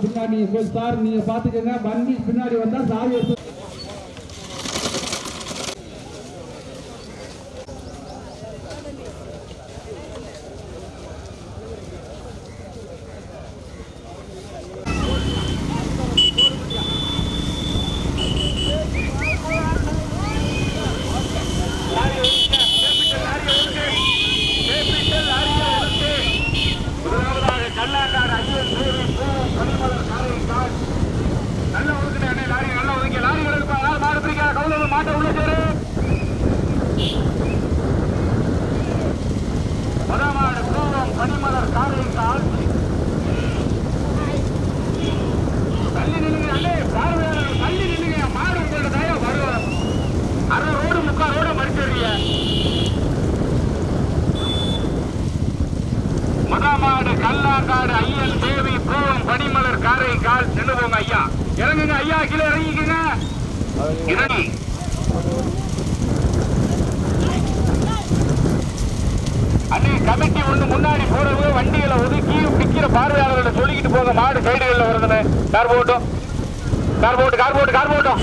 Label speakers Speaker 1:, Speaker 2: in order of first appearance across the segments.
Speaker 1: பின்னாடி போய் சார் நீங்க பாத்துக்கங்க வண்டி பின்னாடி வந்தா சாவி எடுத்து
Speaker 2: முதலாவதாக கல்லாண்டார் ஐயன் தேவி பூ கனிமலர் காரை கால் நல்ல ஒதுக்குனே அண்ணே லாரி நல்ல ஒதுக்கி லாரி கிடக்குப்பா யார் மாடு பிடிக்காத கவுல மாட்டை உள்ள சேரு முதமாடு பூவம் கனிமலர் காரை கால் தள்ளி நில்லுங்க அண்ணே பார்வையாளர் தள்ளி நில்லுங்க மாடு உங்கள்ட்ட தயா வருவார் அரை ரோடு முக்கால் ரோட மறிச்சிடுறீங்க மதாமாடு கல்லாங்காடு ஐயன் தேவி பூவம் பனிமலர் கால் நின்று போங்க ஐயா. இறங்குங்க ஐயா கீழே இறங்கிக்கங்க. இறங்கி. அண்ணே கமிட்டி ஒண்ணு முன்னாடி போறது வண்டிகளை ஒதுக்கி பிக்கிற பார்வையாளர்களை சொல்லிக்கிட்டு போங்க. மாடு சைடுகளில் வருதுன்னு. கார் போட்டும் கார் போட்டு கார் போட்டு கார் போட்டும்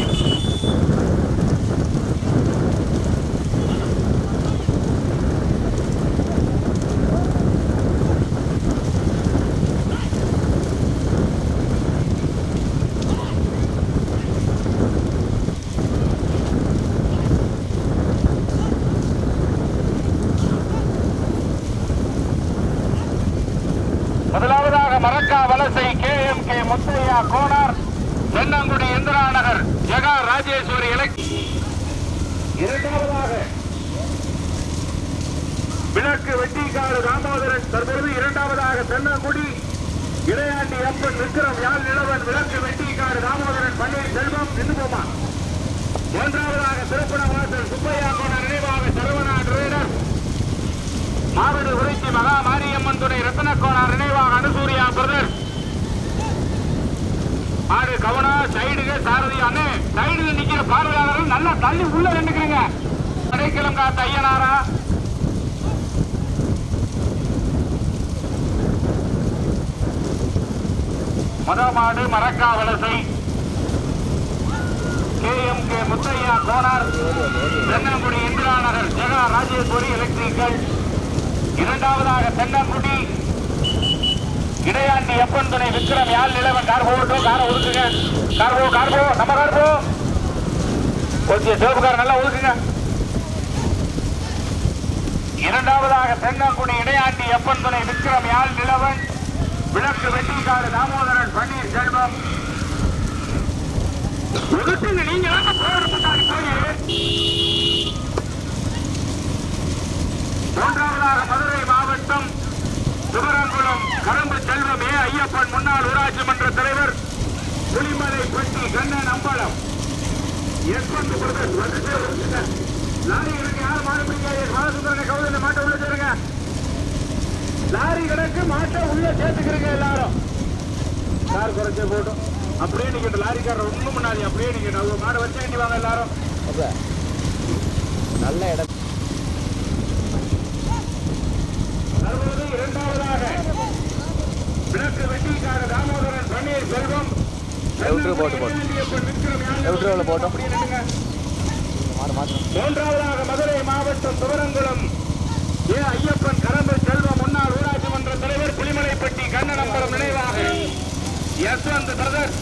Speaker 2: முதலாவதாக மரக்கா வலசை கே எம் ஐயா கோனார் தென்னங்குடி இந்திரா நகர் ஜெகா ராஜேஸ்வரி எலக்ட் இரண்டாவதாக விளக்கு வெட்டிக்காடு ராமோதரன் தற்பொழுது இரண்டாவதாக தென்னங்குடி இளையாண்டி அப்பன் விக்ரம் யாழ் நிலவன் விளக்கு வெட்டிக்காடு ராமோதரன் பன்னீர் செல்வம் நின்றுபோமா மூன்றாவதாக திருப்பணவாசல் சுப்பையா கோணர் நினைவாக சரவணா ட்ரேடர் மாவடு உரைச்சி மகா மாரியம்மன் துணை ரத்தனக்கோணார் நினைவாக அனுசூரியா பிரதர். ஆடு கவனா சைடுக சாரதி அண்ணே. சைடுல நிக்கிற பார்வையாளர்கள் நல்லா தள்ளி உள்ள நின்னுக்கிறீங்க கடைக்கிழங்கா தையனாரா மதமாடு மரக்கா Valasai K M K Muthaiya Konar. Thennangudi Indira Nagar Jega Rajeswari electrical இரண்டாவதாக தென்னங்குடி. இடையாண்டி எப்பன் துணை விக்ரம் யாழ் நிலவன் கார் போகட்டும் காரை ஒதுக்குங்க. கார் போ கார் போ நம்ம கார் போ கொஞ்சம் சிவப்புக்கார நல்லா ஒதுக்குங்க. இரண்டாவதாக தென்னங்குடி இடையாண்டி எப்பன் துணை விக்ரம் யாழ் நிலவன். விளக்கு வெட்டிக்காடு தாமோதரன் பன்னீர் செல்வம். ஒதுக்குங்க நீங்க மூன்றாவது போய் மூன்றாவதாக மதுரை மாவட்டம் சிவரங்குளம் கரும்பு செல்வம் ஏ ஐயப்பன் முன்னாள் ஊராட்சி மன்ற தலைவர் புலிமலை பட்டி கண்ணன் அம்பலம். எஸ்பந்து பிரதேஷ் வந்து லாரி கணக்கு யார் மாடு பாலசுந்தரனை கவுதனை மாட்ட உள்ள சேருங்க. லாரி கணக்கு மாட்ட உள்ள சேர்த்துக்கிறீங்க எல்லாரும். கார் குறைச்சே போட்டோம். அப்படியே நீங்க லாரிக்காரர் ஒண்ணும் முன்னாடி. அப்படியே நீங்க அவங்க மாடை வச்சு வேண்டி வாங்க எல்லாரும்?
Speaker 3: நல்ல இடம்.
Speaker 2: இரண்டாவதாக விளக்கு வெட்டிக்கார தாமோதரன் பன்னீர் செல்வம்.
Speaker 3: போட்டு போட்டோம். மாடு மாற்றம்
Speaker 2: மூன்றாவதாக மதுரை மாவட்டம் துவரங்குளம். ஏ ஐயப்பன் கரம்பு செல்வம் முன்னாள் ஊராட்சி மன்ற தலைவர் புலிமலைப்பட்டி கண்ணனம்பலம் நினைவாக. யஸ்வந்த் பிரதர்.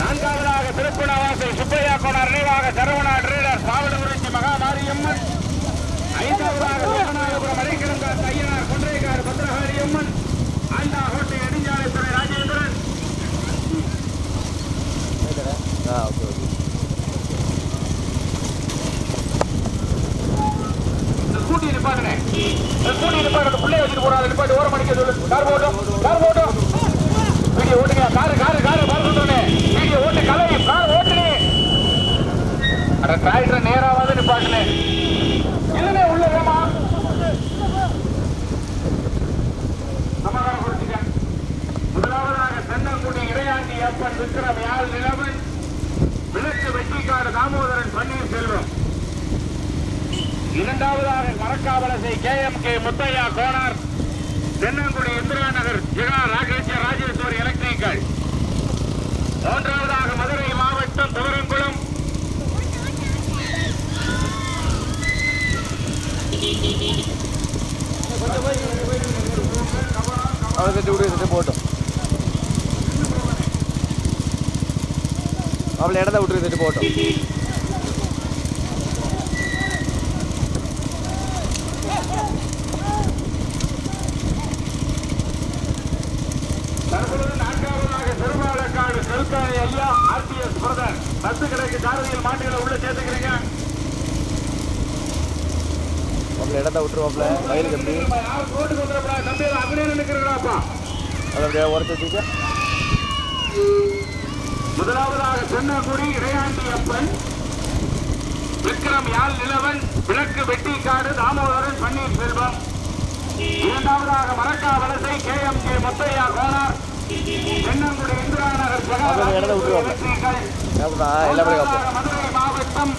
Speaker 2: நான்காவதாக திருப்பணவாசை சுப்பையா கோனார் நினைவாக சரவணா ட்ரேடர் மாவட்டபுரட்சி மகா மாரியம்மன் ஐந்தாவதாக லோகநாயபுரம் அரைக்கிழந்த ஐயனார் கொன்றைக்கார் பத்ரகாளி அம்மன் ஆண்டா கோட்டை நெடுஞ்சாலைத்துறை ராஜேந்திரன்.
Speaker 3: ஆ ஓகே ஓகே
Speaker 2: இந்த ஸ்கூட்டி நிப்பாட்டுனே. இந்த நிப்பாட்டு பிள்ளைய வச்சுட்டு போறாங்க நிப்பாட்டு ஓரம் அடிக்க சொல்லு. கார் போட்டோம் கார் போட்டோம். வீடியோ ஓட்டுங்க. காரு காரு காரு பார்த்துட்டோனே வீடியோ ஓட்டு கலை கார் ஓட்டுனே. அட டிராக்டர் நேராவது நிப்பாட்டுனே இல்லனே உள்ள வேமா சமாதானம் கொடுத்துக்க முதலாவதாக தென்னங்குடி கருப்பன் விக்ரம் யாழ் நிலவன் விளக்கு வெற்றிக்கார தாமோதரன் பன்னீர் செல்வம் இரண்டாவதாக Marakkavalasai K M K Muthaiya Konar. Thennangudi Indira Nagar Jiga Rakesh Rajeswari electrical மூன்றாவதாக மதுரை மாவட்டம் துவரங்குளம்
Speaker 3: அவளை போட்டோம் அவளை இடத்த விட்டு தட்டி போட்டோம்
Speaker 2: பத்து கடைக்கு சாரதியில் மாட்டுகளை உள்ள சேர்த்துக்கிறீங்க.
Speaker 3: அவளை இடத்த விட்டுருவாப்ல வயலுக்கு எப்படி
Speaker 2: அப்படியே
Speaker 3: உரத்து வச்சுட்டு
Speaker 2: முதலாவதாக தென்னங்குடி இடையாண்டி அப்பன் விக்ரம் யாழ் நிலவன் விளக்கு வெட்டிக்காடு தாமோதரன் பன்னீர் செல்வம். இரண்டாவதாக Marakka Valasai K M K Muthaiya Konar Thennangudi Indira Nagar Madurai மாவட்டம்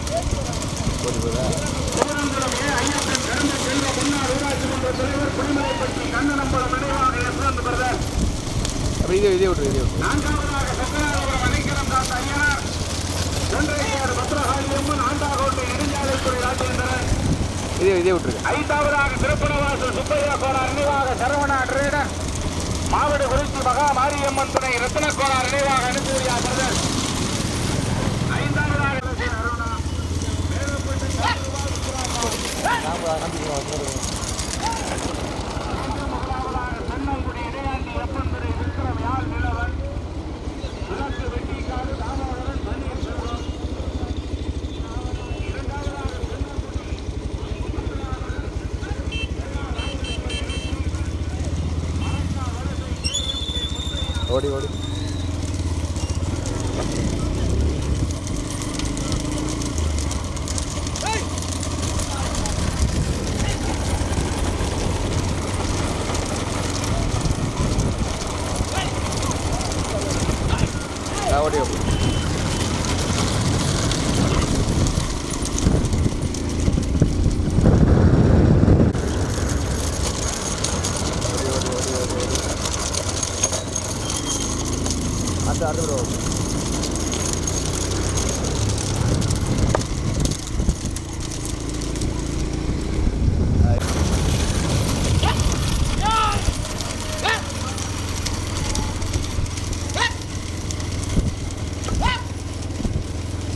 Speaker 2: திருவனந்தபுரம் ஏ ஐயப்பன் கடந்த செல்வ முன்னாள் ஊராட்சி மன்ற தலைவர் குடிமலைப்பட்டி கண்ணனம்பலம் நினைவாக யஸ்வந்த் பிரதர். நான்காவதாக சொக்கநாதபுரம் அணைக்கரம் காத்த ஐயனார் ஒன்றையாறு பத்ரகாளி அம்மன் ஆண்டாகோட்டை நெடுஞ்சாலைத்துறை ராஜேந்திரன்
Speaker 3: இதே இதே விட்டுருக்கு
Speaker 2: ஐந்தாவதாக திருப்பணவாசல் சுப்பையா கோனார் நினைவாக சரவணா ட்ரேடர். மாவட்ட குறிச்சி மகா மாரியம்மன் துணை ரத்ன கோனார் நினைவாக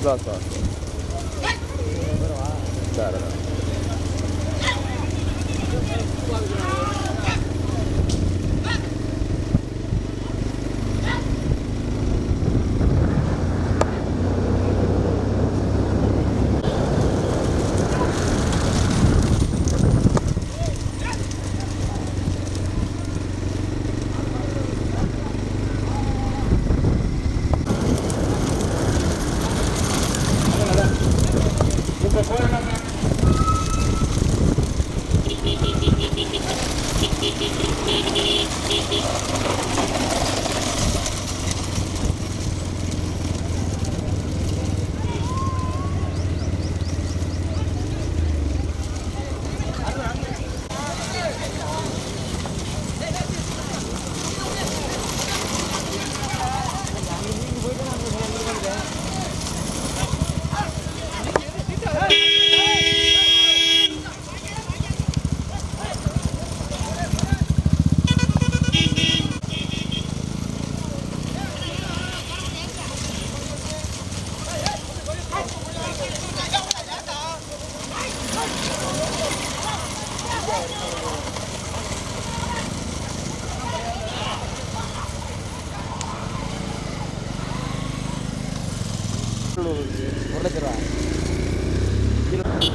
Speaker 2: そうそう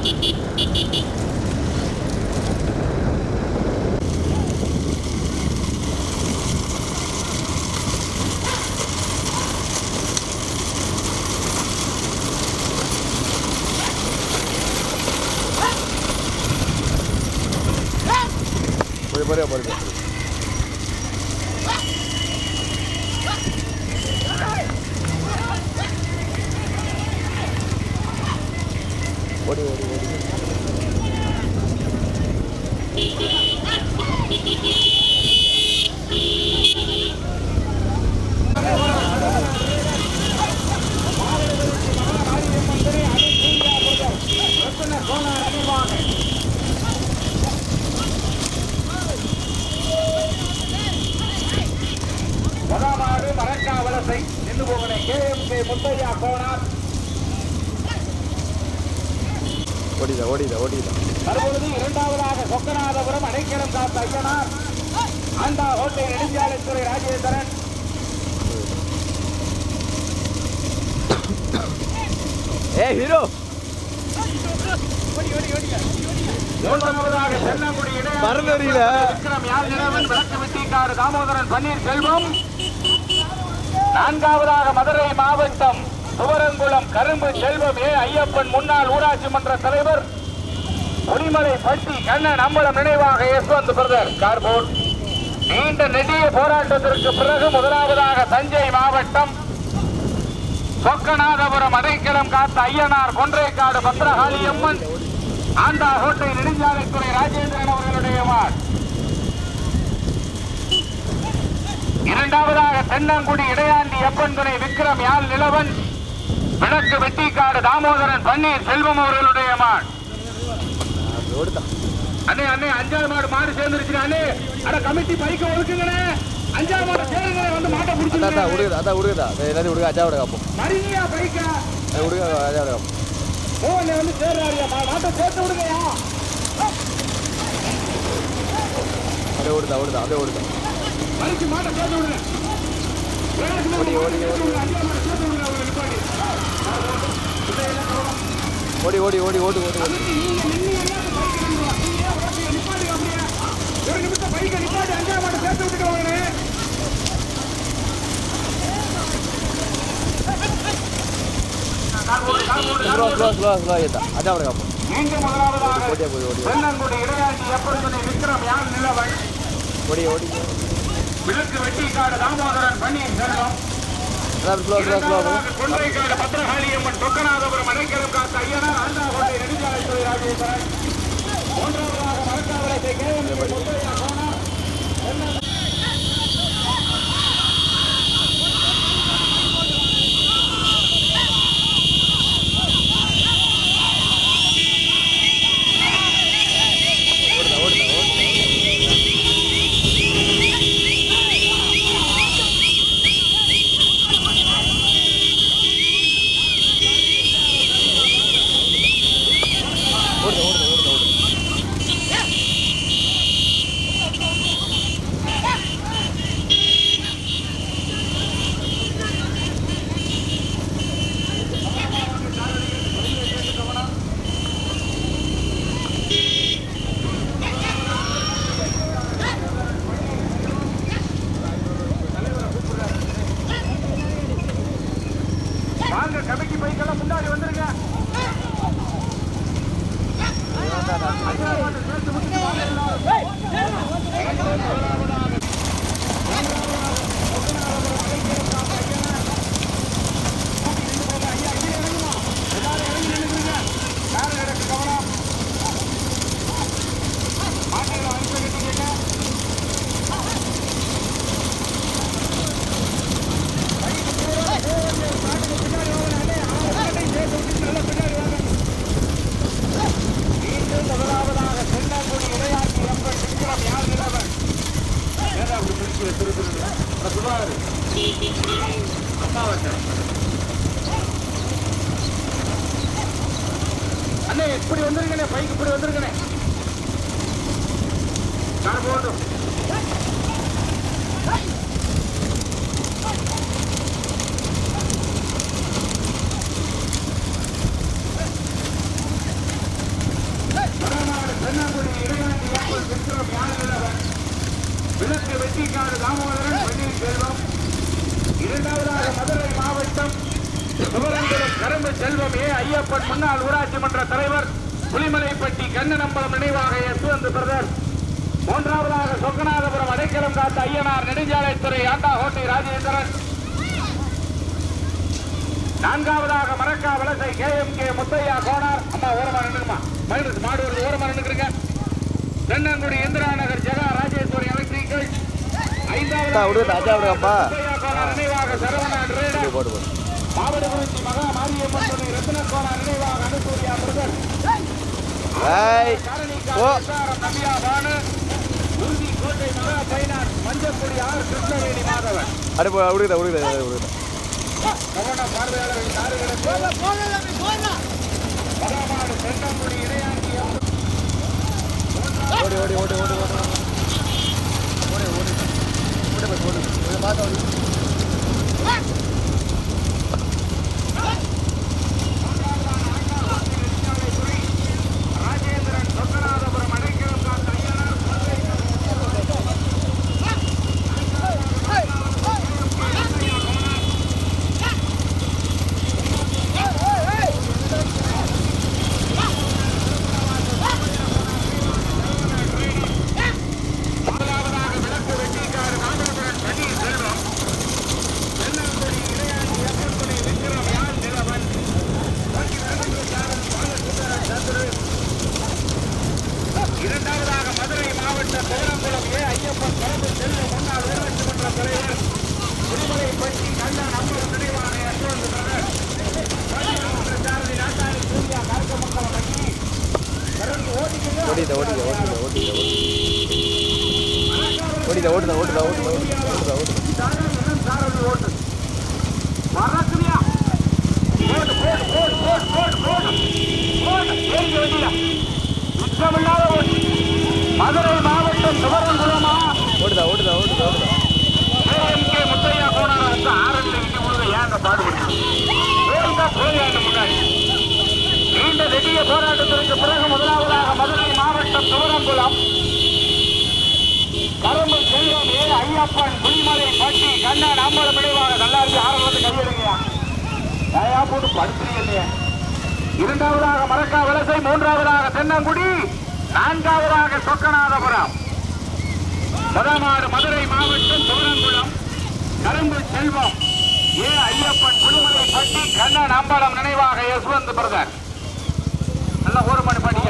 Speaker 2: Hehehehe
Speaker 3: ஓடி
Speaker 2: பூவனை K M K Muthaiya Konar
Speaker 3: ஓடிதா ஓடிதா ஓடிதா
Speaker 2: தற்பொழுது இரண்டாவதாக சொக்கநாதபுரம் அடைக்கலம் காத்த ஐயனார் ஆண்டா ஹோட்டல் நெடுஞ்சாலைத்துறை ராஜேந்திரன்
Speaker 3: ஏ ஹீரோ
Speaker 2: மூன்றாவதாக சென்னங்குடி இடையாறு
Speaker 3: மறந்தறியில
Speaker 2: விக்ரம் யாழ் நிலவன் விளக்கு வெட்டிக்காடு தாமோதரன் பன்னீர் செல்வம். நான்காவதாக மதுரை மாவட்டம் துவரங்குளம் கரும்பு செல்வம் ஏ ஐயப்பன் முன்னாள் ஊராட்சி மன்ற தலைவர். குடிமலை பட்டி கண்ணன் அம்பலம் நினைவாக யஸ்வந்த் பிரதர். கார்போர்ட் நீண்ட நெடிய போராட்டத்திற்கு பிறகு முதலாவதாக தஞ்சை மாவட்டம் சொக்கநாதபுரம் அடைக்கலம் காத்த ஐயனார் கொன்றைக்காடு பத்ரகாளியம்மன் ஆண்டா கோட்டை நெடுஞ்சாலைத்துறை ராஜேந்திரன் அவர்களுடைய மாட் இரண்டாவதாக தென்னங்குடி இடையாண்டி எப்பன் துணை விக்ரம் யாழ் நிலவன் விளக்கு வெட்டிக்காடு தாமோதரன் பன்னீர் செல்வம் அவர்களுடைய
Speaker 3: மான்
Speaker 2: அண்ணே அண்ணே அஞ்சாவது மாடு மாடு சேர்ந்துருச்சு அண்ணே. அட கமிட்டி பைக்க ஒதுக்குங்கண்ணே. அஞ்சாவது மாடு சேருங்க வந்து மாட்டை பிடிச்சிருங்க
Speaker 3: அதான் உடுகுதா அதான் உடுகுதா? எல்லாத்தையும் உடுக அஜா விட காப்போம்.
Speaker 2: மறியா பைக்கா.
Speaker 3: உடுக அஜா விட காப்போம்.
Speaker 2: ஓ அண்ணே வந்து சேர்றாரியா மாட்டை சேர்த்து விடுங்கயா
Speaker 3: அப்படியே ஓடுதா ஓடுதா அப்படியே ஓடுதா.
Speaker 2: மறிச்சு மாட்டை சேர்த்து விடுங்க.
Speaker 3: ஓடி ஓடி ஓடி. ஓடி ஓடி ஓடி ஓடு ஸ்லோ ஸ்லோ ஆகிட்டா அஜா விட காப்போம்.
Speaker 2: மீண்டும் முதலாவதாக தென்னங்குடி இடையாண்டி எப்பொழுதுமே விக்ரம் யாழ் நிலவன்
Speaker 3: ஓடி ஓடி.
Speaker 2: விளக்கு வெட்டிக்காடு தாமோதரன் பன்னீர் செல்வம்.
Speaker 3: அதான் ஸ்லோ ஸ்லோ ஸ்லோ
Speaker 2: இரண்டாவதாக கொன்றைக்காடு பத்ரகாளியம்மன் சொக்கநாதபுரம் அடைக்கலம் காத்த ஐயனார் ஆண்டாகோட்டை நெடுஞ்சாலைத்துறை ராஜேந்திரன் மூன்றாவதாக மரக்காவலத்தை முத்தையா கோனார்
Speaker 3: ஓடுதா ஓடுதா ஓடுதா ஓடுதா ஓடுதா ஓடுதா ஓடுதா
Speaker 2: வாங்க கமிட்டி பைக்கெல்லாம் முன்னாடி வந்துருங்க மீண்டும் முதலாவதாக தென்னங்குடி இடையாட்சி எப்பன் விக்ரம் யாழ் நிலவன் ஏதா அப்படி பிடிக்கிற திரு திரு சுமார் அம்மாவட்ட அண்ணே இப்படி வந்துருங்கண்ணே பைக் இப்படி வந்துருங்கண்ணே நான் போட்டும் வடநாடு தென்னங்குடி இடையாண்டி எப்பன் விக்ரம் யாழ் நிலவன் விளக்கு தாமோதரன் பன்னீர் செல்வம். இரண்டாவதாக மதுரை மாவட்டம் சிவரங்குளம் கரும்பு செல்வம் ஏ. ஐயப்பன் முன்னாள் ஊராட்சி மன்ற தலைவர் புலிமலைப்பட்டி கண்ணனம்பலம் நினைவாக யஸ்வந்த் பிரதர். மூன்றாவதாக சொக்கநாதபுரம் அடைக்கலம் காத்த ஐயனார் நெடுஞ்சாலைத்துறை ஆண்டா ஹோட்டை ராஜேந்திரன். நான்காவதாக Marakka Valasai K. M. K. Muthaiya Konar. அம்மா ஓரமா நின்றுமா மயிலுக்கு மாடு ஓரமா நின்றுக்கிறீங்க தென்னங்குடி இந்திரா நகர் ஜெகா ராஜேஸ்வரி
Speaker 3: அத்தா விடுதா
Speaker 2: அத்தா விடுங்கப்பா. போட்டு
Speaker 3: போடு
Speaker 2: மாவட்டக்குறிச்சி மகா மாரியம்மன் துணை ரத்னக்கோணா நினைவாக அனுசூரிய
Speaker 3: அவர்கள் அடுப்பு விடுதா விடுதா
Speaker 2: விடுதா பார்வையாளர்கள்
Speaker 3: ஓடி ஓடி ஓடி ஓடி ஓடி.
Speaker 2: 我的我的马上到 மதுரை மாவட்டம் சிவரங்குளமா
Speaker 3: ஓடுதா ஓடுதா ஓடுதா ஓடுதா
Speaker 2: முத்தையா கோணாரா வந்து ஆரண்ல இங்க முழுவதும் ஏன் பாடுபடுது முன்னாடி நீண்ட நெடிய போராட்டத்திற்கு பிறகு முதலாவதாக மதுரை மாவட்டம் சிவரங்குளம் கரும்பு செல்வம் ஏ ஐயப்பன் புலிமலை பட்டி கண்ணன் அம்பலம் விளைவாக நல்லா இருக்கு ஆரம்பத்து கையெடுங்கயா தயா போட்டு படுத்துறீங்க இரண்டாவதாக மரக்கா வலசை மூன்றாவதாக தென்னங்குடி நான்காவதாக சொக்கநாதபுரம். முதமாடு மதுரை மாவட்டம் சோரங்குளம் கரும்பு செல்வம் ஏ ஐயப்பன் புலிமலை பட்டி கண்ணன் அம்பலம் நினைவாக யஸ்வந்த் பிரதர். நல்லா ஒரு மணி படிக்க.